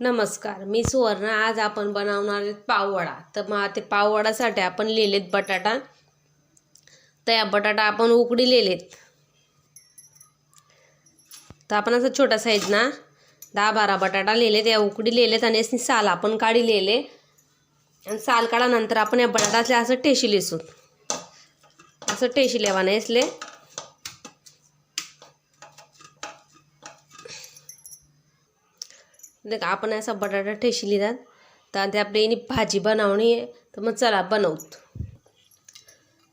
नमस्कार मी सुवर्ण. आज आपण बनवणार आहेत पाववडा. तर मग ते पाववडासाठी आपण लिहिलेत बटाटा. तर या बटाटा आपण उकडी लिहिलेत. तर आपण असं छोटा साईज ना दहा बारा बटाटा लिहिलेत. या उकडी लिहिलेत आणि याची साल आपण काढी लिहिले. आणि साल काढानंतर आपण या बटाटातले असं टेशी लिसूत असं टेशी लेवाने असले देख आपण असा बटाटा ठेशी लिहितात तर ते आपली भाजी बनवणी आहे तर मग चला बनवत.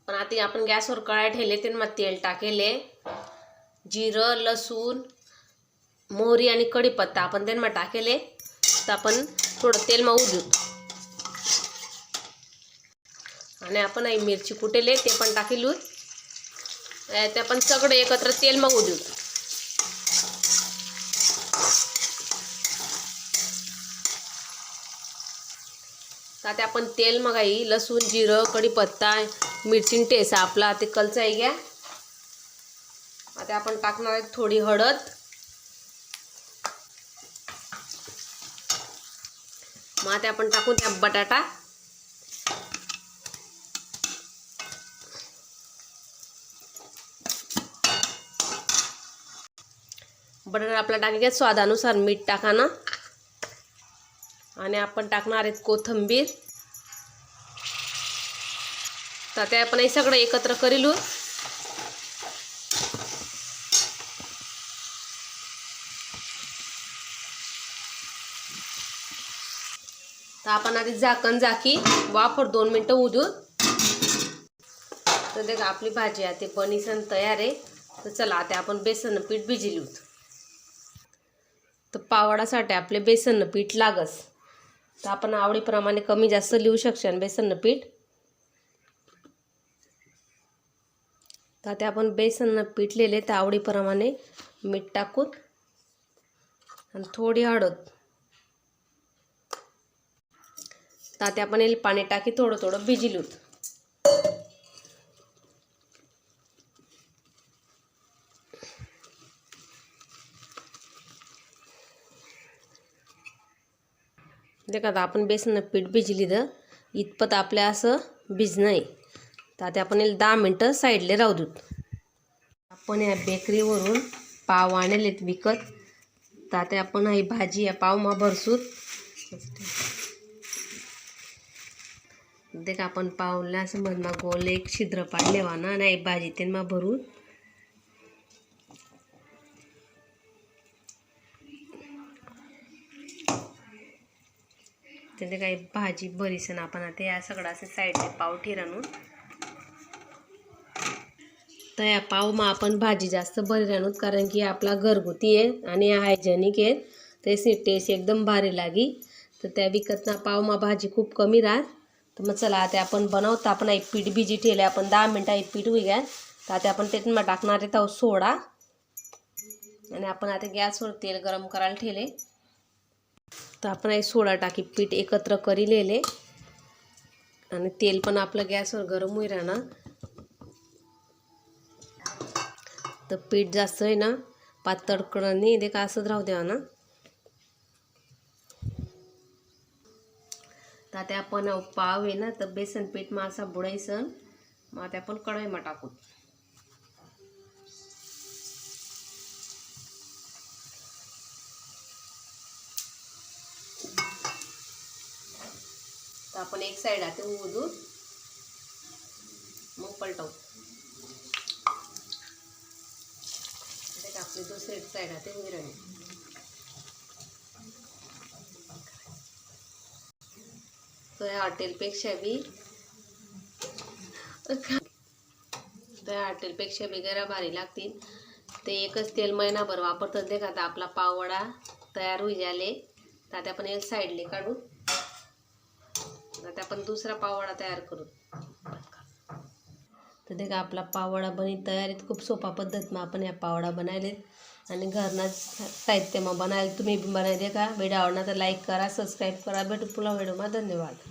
पण आता आपण गॅसवर कळाय ठेवले ते मग तेल टाकेले. जिरं लसूण मोहरी आणि कढीपत्ता आपण त्यांना टाकेले. तर आपण थोडं तेल मग देऊ आणि आपण मिरची कुटेले ते पण टाकेलू ते आपण सगळं एकत्र तेल मग देऊ आता आपण तेल मगाई लसूण जिरं कढीपत्ता मिरची टेसा आपला ते कलचा आहे घ्या आता आपण टाकणार आहे थोडी हळद. मग आता आपण टाकू त्या बटाटा. बटाटा आपला टाकायचा स्वादानुसार मीठ टाका ना. आणि आपण टाकणार आहेत कोथंबीर. तर ते आपण हे सगळं एकत्र करीलू. तर आपण आधी झाकण झाकी वाफर दोन मिनटं होऊ देऊ तर देखा आपली भाजी आहे ते बनीसन तयार आहे. तर चला आता आपण बेसन पीठ भिजिलूत. तर पावडासाठी आपले बेसन पीठ लागस. तर आपण आवडीप्रमाणे कमी जास्त लिहू शकशान बेसन पीठ. तर ते आपण बेसन पीठ लिहिले तर आवडीप्रमाणे मीठ टाकून आणि थोडी हळद. तर ते आपण पाणी टाकी थोडं थोडं भिजिलूत देखा आता आपण बेसन पीठ भिजली इतपत आपल्या असं भिजणं आहे तर आता आपण दहा मिनटं साईडला राहू देत आपण या बेकरीवरून पाव आणलेत विकत. तर आता आपण ही भाजी या पाव मा भरसूत. देखा आपण पावला असं मधमा गोल एक छिद्र पाडले ना नाही भाजी तेनमा मा भरून त्याचे काही भाजी भरीसन आपण आता या सगळं असे साईडने पाव ठिराणून तर या पाव मग आपण भाजी जास्त बरी राहून कारण की आपला घरगुती आहे आणि हायजेनिक आहे. त्याची टेस्ट एकदम भारी लागी. तर त्या विकतना पाव मा भाजी खूप कमी राहत तर मग चला आता आपण बनवतो. आपण एक पीठ भिजी ठेवले आपण दहा मिनटं एक पीठ घ्या तर आता आपण त्यातून मग टाकणार आहे तो सोडा. आणि आपण आता गॅसवर तेल गरम करायला ठेवले तर आपण आहे सोडा टाकी पीठ एकत्र करी लिहिले आणि तेल पण आपलं गॅसवर गरम होई राहणार तर पीठ जास्त आहे ना पातळ कडं नाही दे का असंच राहू द्यावा ना. तर आता आपण पाव आहे ना तर बेसन पीठ मग असा बुडायसन मग आता आपण कढईमा टाकू. आपण एक साईड आता उदून मग पलटवू. आपली दुसरी साईड आहे ते मिरवणे तर या हॉटेलपेक्षा बी तर या हॉटेलपेक्षा बी गरा भारी लागतील. ते एकच तेल महिनाभर वापरतात. ते का आपला पाववडा तयार होई झाले. तर आता आपण एक साईडले काढू. आता आपण दुसरा पावडा तयार करू. तर ते का आपला पावडा बनी तयार आहेत खूप सोपा पद्धत मग आपण या पावडा बनायलेत. आणि घरना साहित्य मग बनायला तुम्ही बनायले का? व्हिडिओ आवडला तर लाईक करा सबस्क्राईब करा. भेटू पुन्हा व्हिडिओमा धन्यवाद.